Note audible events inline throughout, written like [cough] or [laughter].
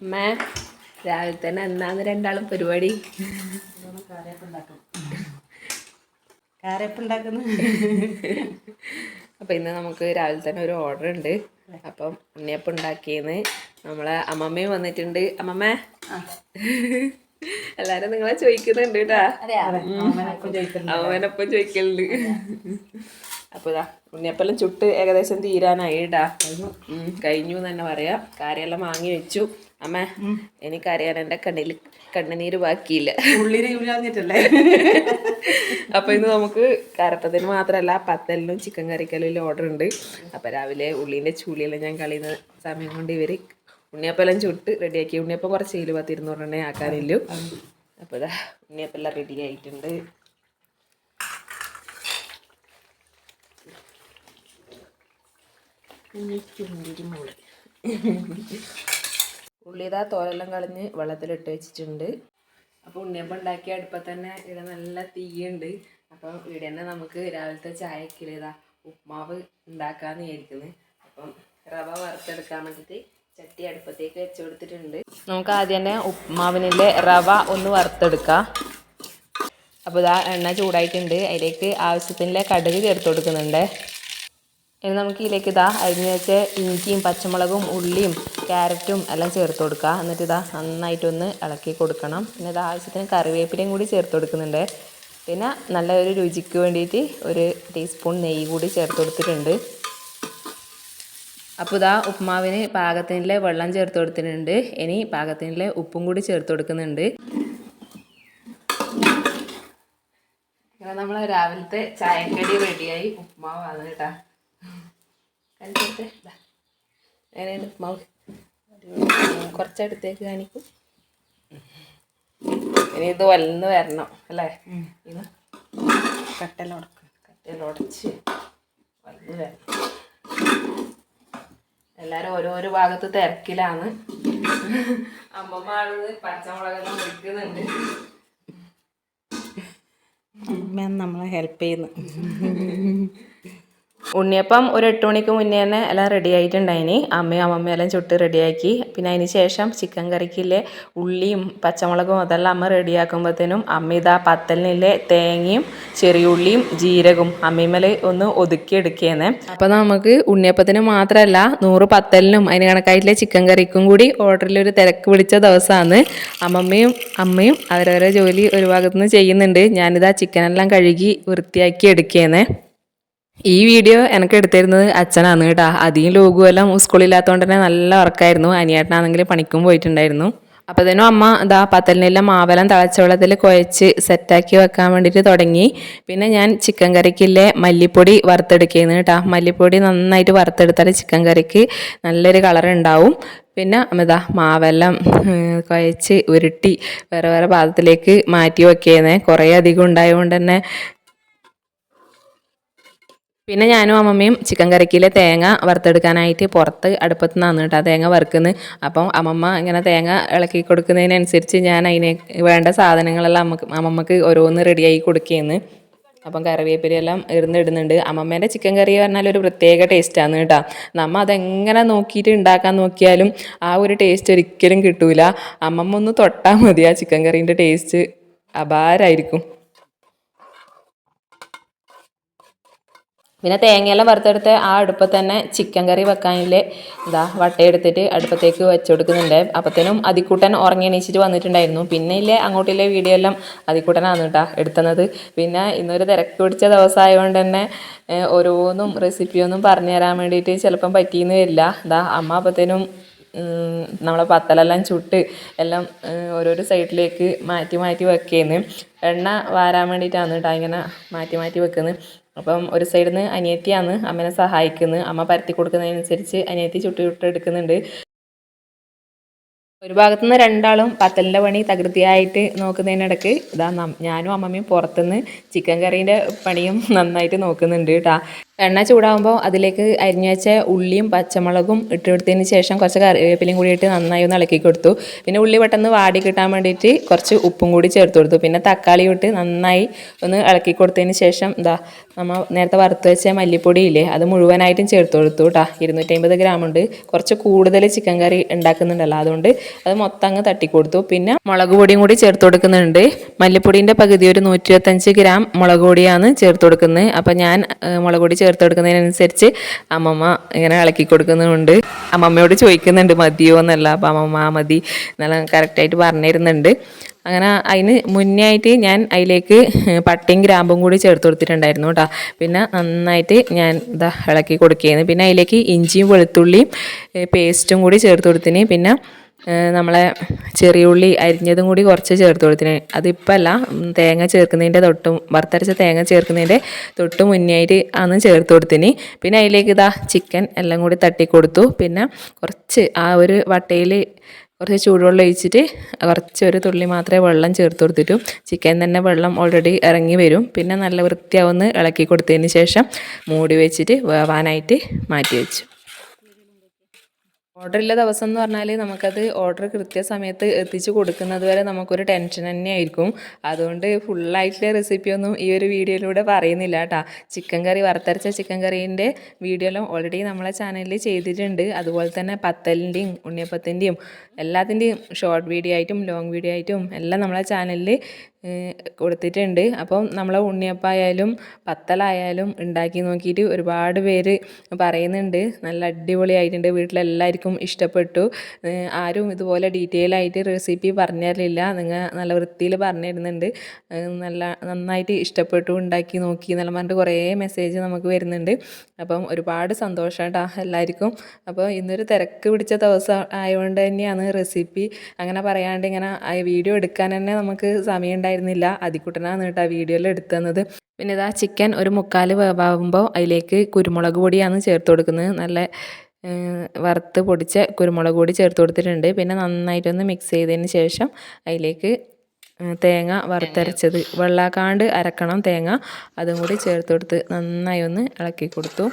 അമ്മ രാവിലെ തന്നെ എന്നാന്ന് രണ്ടാളും പരിപാടി. അപ്പൊ ഇന്ന് നമുക്ക് രാവിലെ തന്നെ ഒരു ഓർഡർ ഉണ്ട്. അപ്പം ഉണ്ണിയപ്പം ഉണ്ടാക്കിയെന്ന് നമ്മളെ അമ്മമ്മയും വന്നിട്ടുണ്ട്. അമ്മമ്മ. എല്ലാരും നിങ്ങളെ ചോദിക്കുന്നുണ്ട് കേട്ടാ. അവനൊപ്പം ചോദിക്കലുണ്ട്. അപ്പൊ ഇതാ ഉണ്ണിയപ്പെല്ലാം ചുട്ട് ഏകദേശം തീരാനായി ഇടാ ഉം, കഴിഞ്ഞു എന്ന് തന്നെ പറയാം. കാര്യമെല്ലാം വാങ്ങി വെച്ചു. അമ്മ എനിക്കറിയാൻ എന്റെ കണ്ണിൽ കണ്ണുനീര് ബാക്കിയില്ല. ഉള്ളിരിഞ്ഞിട്ടല്ലേ യൂലാഞ്ഞിട്ടല്ലേ അപ്പൊ ഇന്ന് നമുക്ക് കറുത്തതിന് മാത്രമല്ല പത്തലിനും ചിക്കൻ കറിക്കലും ഓർഡർ ഉണ്ട്. അപ്പൊ രാവിലെ ഉള്ളിന്റെ ചൂളിയെല്ലാം ഞാൻ കളിയുന്ന സമയം കൊണ്ട് ഇവർ ഉണ്ണിയപ്പെല്ലാം ചുട്ട് റെഡിയാക്കി ഉണ്ണിയപ്പം കുറച്ച് കിലോ പത്ത് ഇരുന്നൂറെണ്ണേ ആക്കാനില്ല. അപ്പൊ ഇതാ ഉണ്ണിയപ്പെല്ലാം റെഡി ആയിട്ടുണ്ട്. ചുണ്ടിരി മോൾ. ഉള്ളി ഇതാ തോലെല്ലാം കളഞ്ഞ് വെള്ളത്തിലിട്ട് വെച്ചിട്ടുണ്ട്. അപ്പോൾ ഉണ്ണിയപ്പം ഉണ്ടാക്കിയ അടുപ്പം തന്നെ ഇവിടെ നല്ല തീയുണ്ട്. അപ്പം ഇവിടെ തന്നെ നമുക്ക് രാവിലത്തെ ചായക്കിലേതാ ഉപ്മാവ് ഉണ്ടാക്കാന്ന് വിചാരിക്കുന്നത് അപ്പം റവ വറുത്തെടുക്കാൻ വേണ്ടിയിട്ട് ചട്ടി അടുപ്പത്തേക്ക് വെച്ച് കൊടുത്തിട്ടുണ്ട്. നമുക്ക് ആദ്യം തന്നെ ഉപ്മാവിനിലെ റവ ഒന്ന് വറുത്തെടുക്കാം. അപ്പോൾ ഇതാ എണ്ണ ചൂടായിട്ടുണ്ട്. അതിലേക്ക് ആവശ്യത്തിന്റെ കടുക് ചേർത്ത് കൊടുക്കുന്നുണ്ട്. ഇനി നമുക്ക് ഇതിലേക്ക് ഇതാ അരിഞ്ഞ് വെച്ച ഇഞ്ചിയും പച്ചമുളകും ഉള്ളിയും ക്യാരറ്റും എല്ലാം ചേർത്ത് കൊടുക്കുക എന്നിട്ട് ഇതാ നന്നായിട്ടൊന്ന് ഇളക്കി കൊടുക്കണം. പിന്നെ ഇത് ആവശ്യത്തിന് കറിവേപ്പിലയും കൂടി ചേർത്ത് കൊടുക്കുന്നുണ്ട്. പിന്നെ നല്ലൊരു രുചിക്ക് വേണ്ടിയിട്ട് ഒരു ടീസ്പൂൺ നെയ്യ് കൂടി ചേർത്ത് കൊടുത്തിട്ടുണ്ട്. അപ്പോൾ ഇതാ ഉപ്മാവിന് പാകത്തിനിലെ വെള്ളം ചേർത്ത് കൊടുത്തിട്ടുണ്ട്. ഇനി പാകത്തിനിലെ ഉപ്പും കൂടി ചേർത്ത് കൊടുക്കുന്നുണ്ട്. അങ്ങനെ നമ്മൾ രാവിലത്തെ ചായക്കടി റെഡിയായി ഉപ്മാവാണ് കേട്ടാ. കാണിച്ചോട്ടെ ദാ. എങ്ങനെയുണ്ട് ഉപ്മാവ് കുറച്ചടുത്തേക്ക് കാണിക്കും. ഇനി ഇത് വലന്ന് വരണം അല്ലേ? ഇത് കട്ടലുടക്ക് കട്ടലുടച്ച് വലന്ന് വരണം. എല്ലാരും ഓരോരോ ഭാഗത്ത് തിരക്കിലാണ്. അമ്മമ്മ ആൾ പച്ചമുളകെല്ലാം വിൽക്കുന്നുണ്ട് അമ്മ നമ്മളെ ഹെൽപ്പ് ചെയ്യുന്നു. ഉണ്ണിയപ്പം ഒരു എട്ട് മണിക്ക് മുന്നേ തന്നെ എല്ലാം റെഡി ആയിട്ടുണ്ടായിനി. അമ്മയും അമ്മമ്മയും എല്ലാം ചുട്ട് റെഡിയാക്കി പിന്നെ അതിന് ശേഷം ചിക്കൻ കറിക്കില്ലേ ഉള്ളിയും പച്ചമുളകും അതെല്ലാം അമ്മ റെഡിയാക്കുമ്പോഴത്തേനും അമ്മ ഇതാ പത്തലിനില്ലേ തേങ്ങയും ചെറിയുള്ളിയും ജീരകവും അമ്മീമേൽ ഒന്ന് ഒതുക്കി എടുക്കുകയെന്ന് അപ്പം നമുക്ക് ഉണ്ണിയപ്പത്തിന് മാത്രമല്ല നൂറ് പത്തലിനും അതിന് കണക്കായിട്ടുള്ള ചിക്കൻ കറിക്കും കൂടി ഓർഡറിൽ ഒരു തിരക്ക് പിടിച്ച ദിവസമാണ് അമ്മമ്മയും അമ്മയും അവരവരെ ജോലി ഒരു ഭാഗത്തുനിന്ന് ചെയ്യുന്നുണ്ട്. ഞാനിതാ ചിക്കനെല്ലാം കഴുകി വൃത്തിയാക്കി എടുക്കുകയെന്നേ ഈ വീഡിയോ എനിക്ക് എടുത്തിരുന്നത് അച്ഛനാണ് കേട്ടോ. അധികം ലോകുവെല്ലാം സ്കൂളില്ലാത്തതുകൊണ്ട് തന്നെ നല്ല വർക്കായിരുന്നു അനിയേട്ടനാണെങ്കിൽ പണിക്കും പോയിട്ടുണ്ടായിരുന്നു. അപ്പോൾ തന്നെ അമ്മ ഇതാ പത്തലിനെല്ലാം മാവെല്ലാം തിളച്ച വെള്ളത്തിൽ കുഴച്ച് സെറ്റാക്കി വെക്കാൻ വേണ്ടിയിട്ട് തുടങ്ങി. പിന്നെ ഞാൻ ചിക്കൻ കറിക്കില്ലേ മല്ലിപ്പൊടി വറുത്തെടുക്കുന്നു കേട്ടോ. മല്ലിപ്പൊടി നന്നായിട്ട് വറുത്തെടുത്താൽ ചിക്കൻ കറിക്ക് നല്ലൊരു കളർ ഉണ്ടാവും പിന്നെ അമ്മതാ മാവെല്ലാം കുഴച്ച് ഉരുട്ടി വേറെ വേറെ പാത്രത്തിലേക്ക് മാറ്റി വെക്കുന്നേ. കുറേ അധികം ഉണ്ടായതുകൊണ്ട് തന്നെ പിന്നെ ഞാനും അമ്മമ്മയും ചിക്കൻ കറിക്കിലെ തേങ്ങ വറുത്തെടുക്കാനായിട്ട് പുറത്ത് അടുപ്പത്ത് നിന്നാണ് കേട്ടോ തേങ്ങ വറുക്കുന്നത്. അപ്പം അമ്മമ്മ ഇങ്ങനെ തേങ്ങ ഇളക്കി കൊടുക്കുന്നതിനനുസരിച്ച് ഞാൻ അതിന് വേണ്ട സാധനങ്ങളെല്ലാം അമ്മയ്ക്ക് അമ്മമ്മക്ക് ഓരോന്ന് റെഡിയായി കൊടുക്കുകയെന്ന് അപ്പം കറിവേപ്പിലയെല്ലാം ഇരുന്നിടുന്നുണ്ട് അമ്മമ്മേന്റെ ചിക്കൻ കറി പറഞ്ഞാൽ ഒരു പ്രത്യേക ടേസ്റ്റാണ് കേട്ടോ. നമ്മൾ അതെങ്ങനെ നോക്കിയിട്ട് ഉണ്ടാക്കാൻ നോക്കിയാലും ആ ഒരു ടേസ്റ്റ് ഒരിക്കലും കിട്ടൂല. അമ്മമ്മ ഒന്ന് തൊട്ടാൽ മതി ആ ചിക്കൻ കറീന്റെ ടേസ്റ്റ് അപാരായിരിക്കും. പിന്നെ തേങ്ങയെല്ലാം വറുത്തെടുത്ത് ആ അടുപ്പത്ത് തന്നെ ചിക്കൻ കറി വെക്കാനില്ലേ. ഇതാ വട്ടയെടുത്തിട്ട് അടുപ്പത്തേക്ക് വെച്ച് കൊടുക്കുന്നുണ്ട് അപ്പത്തേനും അതിക്കൂട്ടൻ ഉറങ്ങി എണീച്ചിട്ട് വന്നിട്ടുണ്ടായിരുന്നു. പിന്നെ ഇല്ലേ അങ്ങോട്ടില്ലേ വീഡിയോ എല്ലാം അതിക്കൂട്ടനാണ് കേട്ടോ എടുത്തുന്നത്. പിന്നെ ഇന്നൊരു തിരക്ക് പിടിച്ച ദിവസമായതുകൊണ്ട് തന്നെ ഓരോന്നും റെസിപ്പിയൊന്നും പറഞ്ഞു തരാൻ വേണ്ടിയിട്ട് ചിലപ്പം പറ്റിയെന്ന് വരില്ല. ഇതാ അമ്മ അപ്പത്തേനും നമ്മളെ പത്തലെല്ലാം ചുട്ട് എല്ലാം ഓരോരോ സൈഡിലേക്ക് മാറ്റി മാറ്റി വെക്കുന്നു. എണ്ണ വാരാൻ വേണ്ടിയിട്ടാണ് കേട്ടോ ഇങ്ങനെ മാറ്റി മാറ്റി വെക്കുന്നത്. അപ്പം ഒരു സൈഡിൽ നിന്ന് അനിയത്തിയാണ് അമ്മനെ സഹായിക്കുന്നത് അമ്മ പരത്തി കൊടുക്കുന്നതിനനുസരിച്ച് അനിയത്തി ചുട്ടു ചുട്ടെടുക്കുന്നുണ്ട് ഒരു ഭാഗത്തു നിന്ന് രണ്ടാളും പത്തലിന്റെ പണി തകൃതിയായിട്ട് നോക്കുന്നതിനിടക്ക് ഇതാ ഞാനും അമ്മമ്മയും പുറത്തുനിന്ന് ചിക്കൻ കറീന്റെ പണിയും നന്നായിട്ട് നോക്കുന്നുണ്ട് കേട്ടാ എണ്ണ ചൂടാകുമ്പോൾ അതിലേക്ക് അരിഞ്ഞു വെച്ച ഉള്ളിയും പച്ചമുളകും ഇട്ട് കൊടുത്തതിന് ശേഷം കുറച്ച് കറിവേപ്പിലയും കൂടി ഇട്ട് നന്നായി ഒന്ന് ഇളക്കി കൊടുത്തു. പിന്നെ ഉള്ളി പെട്ടെന്ന് വാടി കിട്ടാൻ വേണ്ടിയിട്ട് കുറച്ച് ഉപ്പും കൂടി ചേർത്ത് കൊടുത്തു. പിന്നെ തക്കാളി ഇട്ട് നന്നായി ഒന്ന് ഇളക്കി കൊടുത്തതിന് ശേഷം എന്താ നമ്മൾ നേരത്തെ വറുത്ത് വെച്ച മല്ലിപ്പൊടി ഇല്ലേ അത് മുഴുവനായിട്ടും ചേർത്ത് കൊടുത്തു കേട്ടോ ഗ്രാം ഉണ്ട്. കുറച്ച് കൂടുതൽ ചിക്കൻ കറി ഉണ്ടാക്കുന്നുണ്ടല്ലോ അതുകൊണ്ട് അത് മൊത്തം അങ്ങ് തട്ടിക്കൊടുത്തു പിന്നെ മുളക് പൊടിയും കൂടി ചേർത്ത് കൊടുക്കുന്നുണ്ട്. മല്ലിപ്പൊടിന്റെ പകുതി ഒരു നൂറ്റി ഗ്രാം മുളക് പൊടിയാണ് ചേർത്ത് കൊടുക്കുന്നത്. അപ്പം ഞാൻ മുളക് പൊടി ചേർത്ത് കൊടുക്കുന്നതിനനുസരിച്ച് അമ്മമ്മ ഇങ്ങനെ ഇളക്കി കൊടുക്കുന്നുണ്ട്. അമ്മമ്മയോട് ചോദിക്കുന്നുണ്ട് മതിയോ? എന്നല്ല. അപ്പം അമ്മമ്മ മതി. നല്ല കറക്റ്റായിട്ട് പറഞ്ഞിരുന്നുണ്ട്. അങ്ങനെ അതിന് മുന്നേ ആയിട്ട് ഞാൻ അതിലേക്ക് പട്ടയും ഗ്രാമ്പും കൂടി ചേർത്ത് കൊടുത്തിട്ടുണ്ടായിരുന്നു കേട്ടോ. പിന്നെ നന്നായിട്ട് ഞാൻ ഇതാ ഇളക്കി കൊടുക്കുകയായിരുന്നു. പിന്നെ അതിലേക്ക് ഇഞ്ചിയും വെളുത്തുള്ളിയും പേസ്റ്റും കൂടി ചേർത്ത് കൊടുത്തിന്. പിന്നെ നമ്മളെ ചെറിയ ഉള്ളി അരിഞ്ഞതും കൂടി കുറച്ച് ചേർത്ത് കൊടുത്തിന്. അതിപ്പോൾ അല്ല തേങ്ങ ചേർക്കുന്നതിന്റെ തൊട്ടും വറുത്തരച്ച തേങ്ങ ചേർക്കുന്നതിന്റെ തൊട്ട് മുന്നേ ആയിട്ട് ആണ് ചേർത്ത് കൊടുത്തിന്. പിന്നെ അതിലേക്ക് ഇതാ ചിക്കൻ എല്ലാം കൂടി തട്ടി കൊടുത്തു. പിന്നെ കുറച്ച് ആ ഒരു വട്ടയിൽ കുറച്ച് ചൂടുവെള്ളം ഒഴിച്ചിട്ട് കുറച്ച് ഒരു തുള്ളി മാത്രമേ വെള്ളം ചേർത്ത് കൊടുത്തിട്ടു. ചിക്കൻ തന്നെ വെള്ളം ഓൾറെഡി ഇറങ്ങി വരും. പിന്നെ നല്ല വൃത്തിയാവുന്ന ഇളക്കി കൊടുത്തതിന് ശേഷം മൂടി വെച്ചിട്ട് വേവാനായിട്ട് മാറ്റി വെച്ചു. ഓർഡർ ഇല്ല ദിവസം എന്ന് പറഞ്ഞാൽ നമുക്കത് ഓർഡർ കൃത്യസമയത്ത് എത്തിച്ചു കൊടുക്കുന്നത് വരെ നമുക്കൊരു ടെൻഷൻ തന്നെ ആയിരിക്കും അതുകൊണ്ട് ഫുള്ളായിട്ടുള്ള റെസിപ്പിയൊന്നും ഈ ഒരു വീഡിയോയിലൂടെ പറയുന്നില്ല കേട്ടോ. ചിക്കൻ കറി വറുത്തരച്ച ചിക്കൻ കറീന്റെ വീഡിയോ എല്ലാം ഓൾറെഡി നമ്മളെ ചാനലിൽ ചെയ്തിട്ടുണ്ട്. അതുപോലെ തന്നെ പത്തലിന്റെയും ഉണ്ണിയപ്പത്തിന്റെയും എല്ലാത്തിന്റെയും ഷോർട്ട് വീഡിയോ ആയിട്ടും ലോങ് വീഡിയോ ആയിട്ടും എല്ലാം നമ്മളെ ചാനലിൽ കൊടുത്തിട്ടുണ്ട്. അപ്പം നമ്മളെ ഉണ്ണിയപ്പമായാലും പത്തലായാലും ഉണ്ടാക്കി നോക്കിയിട്ട് ഒരുപാട് പേര് പറയുന്നുണ്ട്. നല്ല അടിപൊളിയായിട്ടുണ്ട്. വീട്ടിലെല്ലാവർക്കും ഇഷ്ടപ്പെട്ടു. ആരും ഇതുപോലെ ഡീറ്റെയിൽ ആയിട്ട് റെസിപ്പി പറഞ്ഞു നിങ്ങൾ നല്ല വൃത്തിയിൽ പറഞ്ഞു തരുന്നുണ്ട് നല്ല നന്നായിട്ട് ഇഷ്ടപ്പെട്ടു. ഉണ്ടാക്കി നോക്കി എന്നെല്ലാം പറഞ്ഞിട്ട് കുറേ മെസ്സേജ് നമുക്ക് വരുന്നുണ്ട്. അപ്പം ഒരുപാട് സന്തോഷം കേട്ടോ എല്ലാവർക്കും. അപ്പോൾ ഇന്നൊരു തിരക്ക് പിടിച്ച ദിവസം ആയതുകൊണ്ട് തന്നെയാണ് റെസിപ്പി അങ്ങനെ പറയാണ്ട് ഇങ്ങനെ വീഡിയോ എടുക്കാൻ തന്നെ നമുക്ക് സമയം ഉണ്ടായിരുന്നില്ല. അതിക്കുട്ടനാണ് കേട്ടോ വീഡിയോയിൽ എടുത്തു തന്നത് പിന്നെ ഇതാ ചിക്കൻ ഒരു മുക്കാൽ വേവാകുമ്പോൾ അതിലേക്ക് കുരുമുളക് പൊടിയാണ് ചേർത്ത് കൊടുക്കുന്നത്. നല്ല വറുത്ത് പൊടിച്ച കുരുമുളക് പൊടി ചേർത്ത് കൊടുത്തിട്ടുണ്ട്. പിന്നെ നന്നായിട്ടൊന്ന് മിക്സ് ചെയ്തതിന് ശേഷം അതിലേക്ക് തേങ്ങ വറുത്തരച്ചത്. വെള്ളാക്കാണ്ട് അരക്കണം തേങ്ങ. അതും കൂടി ചേർത്ത് കൊടുത്ത് നന്നായി ഒന്ന് ഇളക്കി കൊടുത്തു.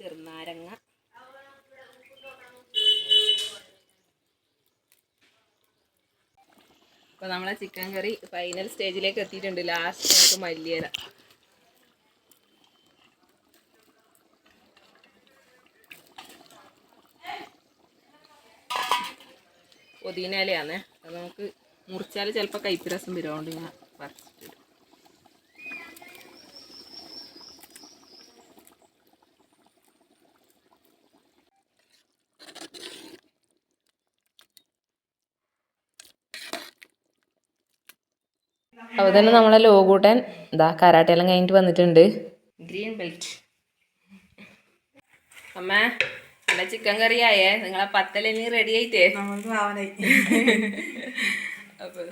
ചെറുനാരങ്ങ. അപ്പോൾ നമ്മളെ ചിക്കൻ കറി ഫൈനൽ സ്റ്റേജിലേക്ക് എത്തിയിട്ടുണ്ട്. ലാസ്റ്റ് നമുക്ക് മല്ലിയല. പുതിന അത് നമുക്ക് മുറിച്ചാൽ ചിലപ്പോൾ കയ്പ്പ് രസം വരും. അതുകൊണ്ട് ഞാൻ അപ്പോൾ തന്നെ നമ്മളെ ലോകൂട്ടൻ ഇതാ കരാട്ടെല്ലാം കഴിഞ്ഞിട്ട് വന്നിട്ടുണ്ട്. ഗ്രീൻ ബെൽറ്റ് അമ്മ നല്ല ചിക്കൻ കറി ആയേ. നിങ്ങളെ പത്തലിനി റെഡി ആയിട്ടേ? അപ്പൊ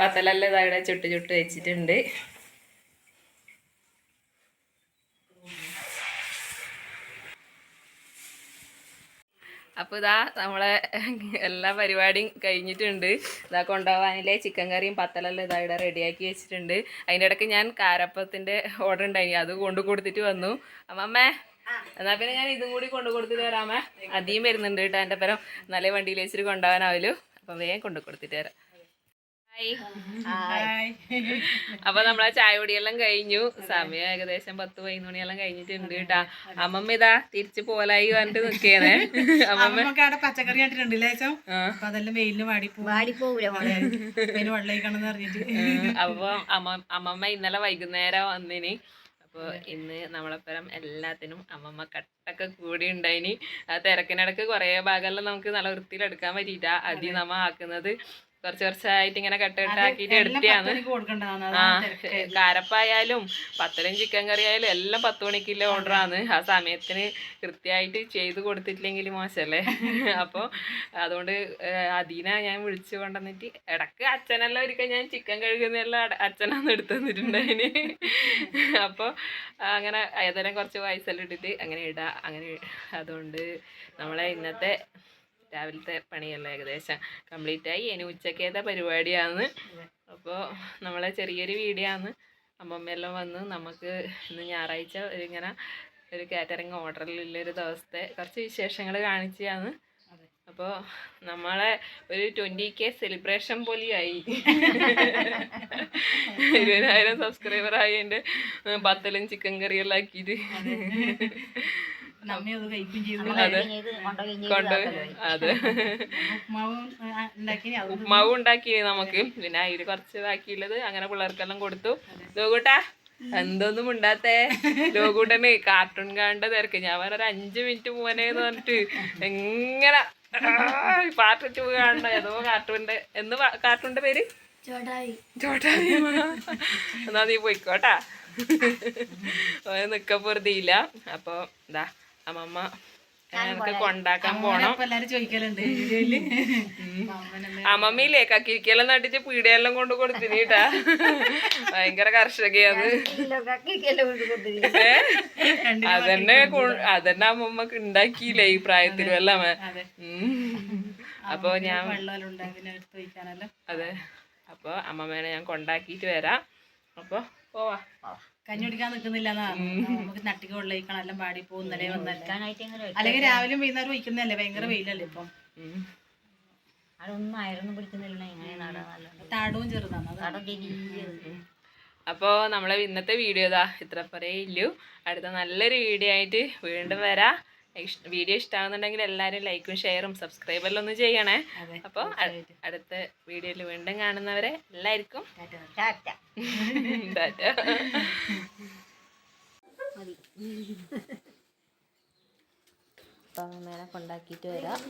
പത്തലെല്ലാം ഇതാ ഇവിടെ ചുട്ട് ചുട്ട് വെച്ചിട്ടുണ്ട്. അപ്പോൾ ഇതാ നമ്മളെ എല്ലാ പരിപാടിയും കഴിഞ്ഞിട്ടുണ്ട്. ഇതാ കൊണ്ടുപോകാനില്ലേ ചിക്കൻ കറിയും പത്തലെല്ലാം ഇതാ ഇവിടെ റെഡിയാക്കി വെച്ചിട്ടുണ്ട്. അതിന്റെ ഇടയ്ക്ക് ഞാൻ കാരപ്പത്തിന്റെ ഓർഡർ ഉണ്ടായി അത് കൊണ്ടു കൊടുത്തിട്ട് വന്നു. അമ്മമ്മേ എന്നാ പിന്നെ ഞാൻ ഇതും കൂടി കൊണ്ടു കൊടുത്തിട്ട് വരാമേ അധികം വരുന്നുണ്ട് കേട്ടോ എന്റെ പരം. നല്ല വണ്ടിയിൽ വെച്ചിട്ട് കൊണ്ടുപോകാനാവല്ലോ അപ്പം വേഗം കൊണ്ടു കൊടുത്തിട്ട് വരാം. അപ്പൊ നമ്മളെ ചായ കുടിയെല്ലാം കഴിഞ്ഞു. സമയം ഏകദേശം പത്ത് പതിനൊന്ന് മണിയെല്ലാം കഴിഞ്ഞിട്ടുണ്ട് കേട്ടാ. അമ്മമ്മ ഇതാ തിരിച്ചു പോലായി പറഞ്ഞിട്ട് നിക്കേനെ അമ്മമ്മ പച്ചക്കറി ആയിട്ടുണ്ട്. അപ്പൊ അതെല്ലാം വെയിലിന് അറിഞ്ഞിട്ട് അമ്മമ്മ ഇന്നലെ വൈകുന്നേരം വന്നിനി. അപ്പോൾ ഇന്ന് നമ്മളപ്പുറം എല്ലാത്തിനും അമ്മമ്മ കട്ടൊക്കെ കൂടി ഉണ്ടായിനി. ആ തിരക്കിനിടക്ക് കുറേ ഭാഗമെല്ലാം നമുക്ക് നല്ല വൃത്തിയിൽ എടുക്കാൻ പറ്റിയിട്ടാ അതി. നമ്മ ആക്കുന്നത്. കുറച്ച് കുറച്ചായിട്ട് ഇങ്ങനെ കട്ടിട്ടാക്കിട്ട് എടുത്തിയാണ് ആ കാരപ്പായാലും പത്തരം ചിക്കൻ കറി ആയാലും എല്ലാം പത്ത് മണിക്കുള്ള ഓർഡറാണ്. ആ സമയത്തിന് കൃത്യമായിട്ട് ചെയ്ത് കൊടുത്തിട്ടില്ലെങ്കിൽ മോശമല്ലേ? [laughs] അപ്പോൾ അതുകൊണ്ട് അദീന ഞാൻ വിളിച്ചു കൊണ്ടുവന്നിട്ട് ഇടയ്ക്ക് അച്ഛനെല്ലാം ഒരിക്കൽ ഞാൻ ചിക്കൻ കഴുകുന്നതെല്ലാം അച്ഛനാന്ന് എടുത്തു തന്നിട്ടുണ്ടായിന് [laughs] അപ്പോൾ അങ്ങനെ ഏതായാലും കുറച്ച് വയസ്സെല്ലാം ഇട്ടിട്ട് അങ്ങനെ ഇടാം അങ്ങനെ അതുകൊണ്ട് നമ്മളെ ഇന്നത്തെ രാവിലത്തെ പണിയല്ല ഏകദേശം കംപ്ലീറ്റ് ആയി ഇനി ഉച്ചക്കേത്തെ പരിപാടിയാണ് അപ്പോൾ നമ്മളെ ചെറിയൊരു വീഡിയോ ആണ്. അമ്മമ്മയെല്ലാം വന്ന് നമുക്ക് ഇന്ന് ഞായറാഴ്ച ഒരു ഇങ്ങനെ ഒരു കാറ്ററിംഗ് ഓർഡറിലുള്ളൊരു ദിവസത്തെ കുറച്ച് വിശേഷങ്ങൾ കാണിച്ചതാണ്. അപ്പോൾ നമ്മളെ ഒരു ട്വന്റി കെ സെലിബ്രേഷൻ പോലെയായി. ഇരുപതിനായിരം സബ്സ്ക്രൈബർ ആയി എന്റെ പത്തലും ചിക്കൻ കറിയെല്ലാം ആക്കിയിട്ട്. നമ്മെ അത് കഴിക്കും ചെയ്തു. അതെ. കൊണ്ട് അതെ. ഉപ്മാവും ഉണ്ടാക്കി നമുക്ക്. പിന്നെ അതിൽ കുറച്ച് ബാക്കിയുള്ളത് അങ്ങനെ പിള്ളേർക്കെല്ലാം കൊടുത്തു. ലോകൂട്ടാ എന്തൊന്നും ഉണ്ടാത്തേ ലോകൂട്ടന് കാർട്ടൂൺ കാണേണ്ട തിരക്ക്. ഞാൻ പറഞ്ഞ ഒരു അഞ്ചു മിനിറ്റ് പോവാനേന്ന് പറഞ്ഞിട്ട് എങ്ങനെ പാർട്ട് ടു കാണണം. ഏതോ കാർട്ടൂണിന്റെ എന്ന് കാർട്ടൂണിന്റെ പേര്? ചോട്ടായി എന്നാ നീ പോയിക്കോട്ടാ നിക്കപ്പുറതിയില്ല അപ്പൊ എന്താ അമ്മമ്മ കൊണ്ടാക്കാൻ പോണം. അമ്മമ്മയില്ലേ കക്കിരിക്കെല്ലാം നട്ടിച്ച് പീടിയെല്ലാം കൊണ്ട് കൊടുത്തിനീട്ടാ ഭയങ്കര കർഷകയാണ്? അതന്നെ അതന്നെ അമ്മമ്മക്ക് ഉണ്ടാക്കിയില്ലേ ഈ പ്രായത്തിലും അല്ല അപ്പൊ ഞാൻ അതെ. അപ്പൊ അമ്മമ്മേനെ ഞാൻ കൊണ്ടാക്കിയിട്ട് വരാം. അപ്പൊ പോവാ. കഞ്ഞി കുടിക്കാൻ നിക്കുന്നില്ല നമുക്ക് നട്ടിക്ക് വെള്ളം എല്ലാം പാടി പോകും ഇന്നലെ വന്നല്ലേ. അല്ലെങ്കിൽ രാവിലെ വൈകുന്നേരം ഒഴിക്കുന്നല്ലേ ഭയങ്കര വെയിലല്ലേ ഇപ്പം. അതൊന്നും അയറൊന്നും പിടിക്കുന്നില്ല ഇങ്ങനെ നടാൻ താടവും ചെറുതാണ് അപ്പോൾ നമ്മളെ ഇന്നത്തെ വീഡിയോ ഇതാ ഇത്ര പറയേ ഇല്ലു അടുത്ത നല്ലൊരു വീഡിയോ ആയിട്ട് വീണ്ടും വരാം. വീഡിയോ ഇഷ്ടമാകുന്നുണ്ടെങ്കിൽ എല്ലാവരും ലൈക്കും ഷെയറും സബ്സ്ക്രൈബെല്ലാം ഒന്ന് ചെയ്യണേ. അപ്പോൾ അടുത്ത വീഡിയോയിൽ വീണ്ടും കാണുന്നവരെ എല്ലാവർക്കും കൊണ്ടാക്കിട്ട് [laughs] കൊണ്ടാക്കിയിട്ട് വരാം.